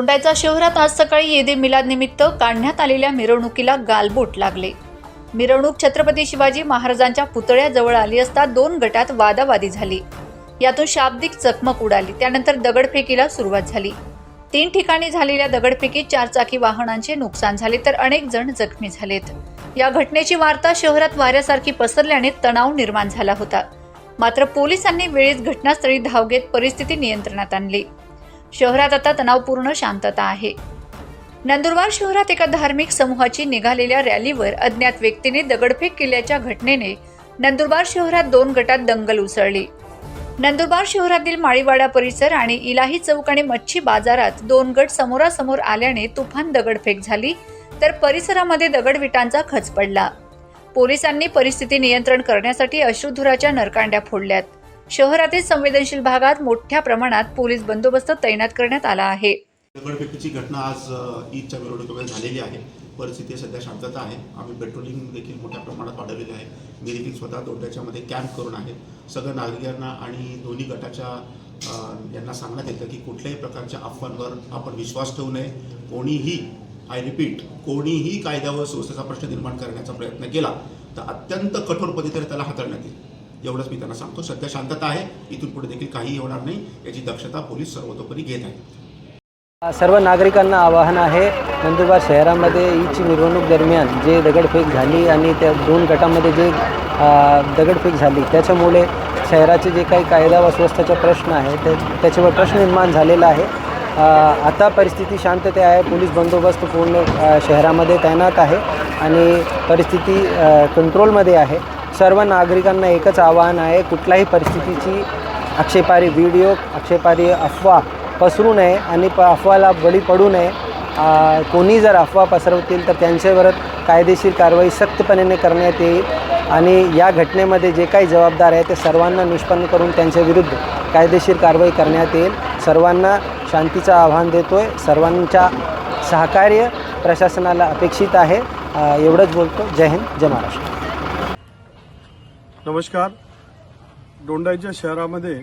दोंडाईचा शहरात आज सकाळी ईद मिलादनिमित्त काढण्यात आलेल्या मिरवणुकीला गालबोट लागले. मिरवणूक छत्रपती शिवाजी महाराजांच्या पुतळ्याजवळ आली असता दोन गटात वादावादी झाली. यातून शाब्दिक चकमक उडाली. त्यानंतर दगडफेकीला सुरुवात झाली. तीन ठिकाणी झालेल्या दगडफेकीत चारचाकी वाहनांचे नुकसान झाले तर अनेक जण जखमी झालेत. या घटनेची वार्ता शहरात वाऱ्यासारखी पसरल्याने तणाव निर्माण झाला होता. मात्र पोलिसांनी वेळीच घटनास्थळी धाव घेत परिस्थिती नियंत्रणात आणली. शहरात आता तणावपूर्ण शांतता आहे. नंदुरबार शहरात एका धार्मिक समूहाची निघालेल्या रॅलीवर अज्ञात व्यक्तीने दगडफेक केल्याच्या घटनेने नंदुरबार शहरात दोन गटात दंगल उसळली. नंदुरबार शहरातील माळीवाडा परिसर आणि इलाही चौक आणि मच्छी बाजारात दोन गट समोरासमोर आल्याने तुफान दगडफेक झाली तर परिसरामध्ये दगडविटांचा खच पडला. पोलिसांनी परिस्थिती नियंत्रण करण्यासाठी अश्रुधुराच्या नरकांड्या फोडल्यात. शहरातील संवेदनशील भागात मोठ्या प्रमाणात पोलीस बंदोबस्त तैनात करण्यात आला आहे. दगडफेकीची घटना आज ईदच्या विरोधात झालेली आहे. परिस्थिती सध्या शांतता आहे. आम्ही पेट्रोलिंग देखील मोठ्या प्रमाणात वाढवलेली आहे. मी देखील स्वतः दोंड्याच्यामध्ये कॅम्प करून आहे. सगळ्या नागरिकांना आणि दोन्ही गटाच्या यांना सांगण्यात येतं की कुठल्याही प्रकारच्या अफवांवर आपण विश्वास ठेवू नये. कोणीही आय रिपीट कोणीही कायद्यावर सुव्यवस्थेचा प्रश्न निर्माण करण्याचा प्रयत्न केला तर अत्यंत कठोर पद्धतीने त्याला हाताळण्यात येईल. एवढंच मी त्यांना सांगतो. सध्या शांतता आहे. इथून पुढे देखील काही होणार नाही. याची दक्षता पोलीस सर्वतोपरी घेत आहेत. सर्व नागरिकांना आवाहन आहे नंदुरबार शहरामध्ये ईची मिरवणूक दरम्यान जे दगडफेक झाली आणि त्या दोन गटामध्ये जे दगडफेक झाली त्याच्यामुळे शहराचे जे काही कायदा व स्वस्थाचे प्रश्न आहे ते त्याच्यावर प्रश्न निर्माण झालेला आहे. आता परिस्थिती शांतते आहे. पोलीस बंदोबस्त पूर्ण शहरामध्ये तैनात आहे आणि परिस्थिती कंट्रोलमध्ये आहे. सर्व नागरिकांना एकच आवाहन आहे कुठल्याही परिस्थितीची आक्षेपारी व्हिडिओ आक्षेपारी अफवा पसरू नये आणि प अफवाला बळी पडू नये. कोणी जर अफवा पसरवतील तर त्यांच्यावर कायदेशीर कारवाई सक्तपणे करण्यात येईल आणि या घटनेमध्ये जे काही जबाबदार आहे ते सर्वांना निष्पन्न करून त्यांच्या विरुद्ध कायदेशीर कारवाई करण्यात येईल. सर्वांना शांतीचं आव्हान देतो आहे सर्वांच्या सहकार्य प्रशासनाला अपेक्षित आहे. एवढंच बोलतो. जय हिंद. जय महाराष्ट्र. नमस्कार. दोंडाईच्या शहरामध्ये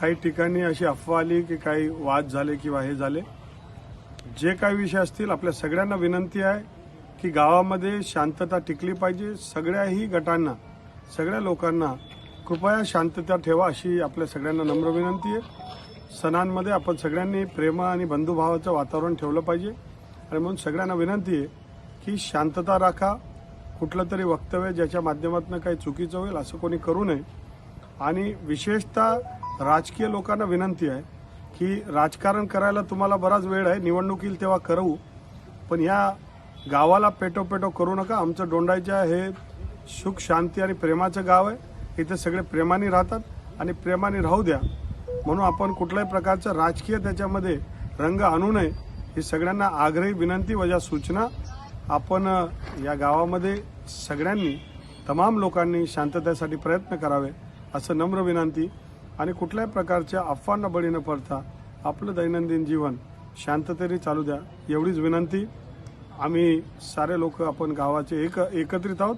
काही ठिकाणी अशी अफवा आली की काही वाद झाले किंवा हे झाले. जे काही विषय असतील आपल्या सगळ्यांना विनंती आहे की गावामध्ये शांतता टिकली पाहिजे. सगळ्याही गटांना सगळ्या लोकांना कृपया शांतता ठेवा अशी आपल्या सगळ्यांना नम्र विनंती आहे. सणांमध्ये आपण सगळ्यांनी प्रेम आणि बंधुभावाचं वातावरण ठेवलं पाहिजे. आणि म्हणून सगळ्यांना विनंती आहे की शांतता राखा. कुठलं तरी वक्तव्य ज्याच्या माध्यमातून काही चुकीचं होईल असं कोणी करू नये. आणि विशेषतः राजकीय लोकांना विनंती आहे की राजकारण करायला तुम्हाला बराच वेळ आहे निवडणूक येईल तेव्हा करू पण या गावाला पेटो पेटो करू नका. आमचं दोंडाईच्या हे सुख शांती आणि प्रेमाचं गाव आहे. इथे सगळे प्रेमाने राहतात आणि प्रेमाने राहू द्या. म्हणून आपण कुठल्याही प्रकारचं राजकीय त्याच्यामध्ये रंग आणू नये. ही सगळ्यांना आग्रही विनंती वजा सूचना आपण या गावामध्ये सगळ्यांनी तमाम लोकांनी शांततेसाठी प्रयत्न करावे असं नम्र विनंती. आणि कुठल्याही प्रकारच्या अफवांना बळी न पडता आपलं दैनंदिन जीवन शांततेने चालू द्या एवढीच विनंती. आम्ही सारे लोक आपण गावाचे एक एकत्रित आहोत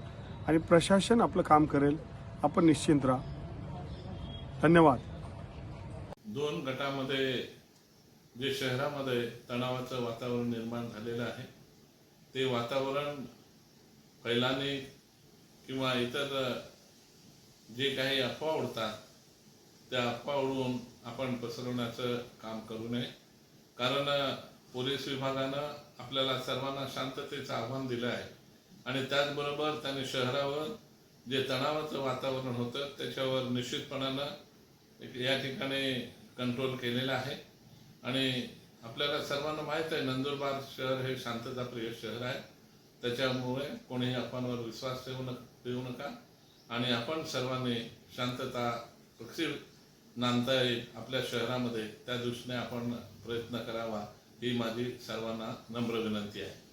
आणि प्रशासन आपलं काम करेल. आपण निश्चिंत राहा. धन्यवाद. दोन गटामध्ये जे शहरामध्ये तणावाचं वातावरण निर्माण झालेलं आहे ते वातावरण फैलाने किंवा इतर जे काही अफवा उडतात त्या अफवा उडवून आपण पसरवण्याचं काम करू नये. कारण पोलीस विभागानं आपल्याला सर्वांना शांततेचं आव्हान दिलं आहे. आणि त्याचबरोबर त्याने शहरावर जे तणावाचं वातावरण होतं त्याच्यावर निश्चितपणानं या ठिकाणी कंट्रोल केलेला आहे. आणि आपल्याला सर्वांना माहीत आहे नंदुरबार शहर हे शांतताप्रिय शहर आहे. त्याच्यामुळे कोणीही अफवांवर विश्वास ठेवू न ठेवू नका. आणि आपण सर्वांनी शांतता कशी नांदता येईल आपल्या शहरामध्ये त्या दृष्टीने आपण प्रयत्न करावा ही माझी सर्वांना नम्र विनंती आहे.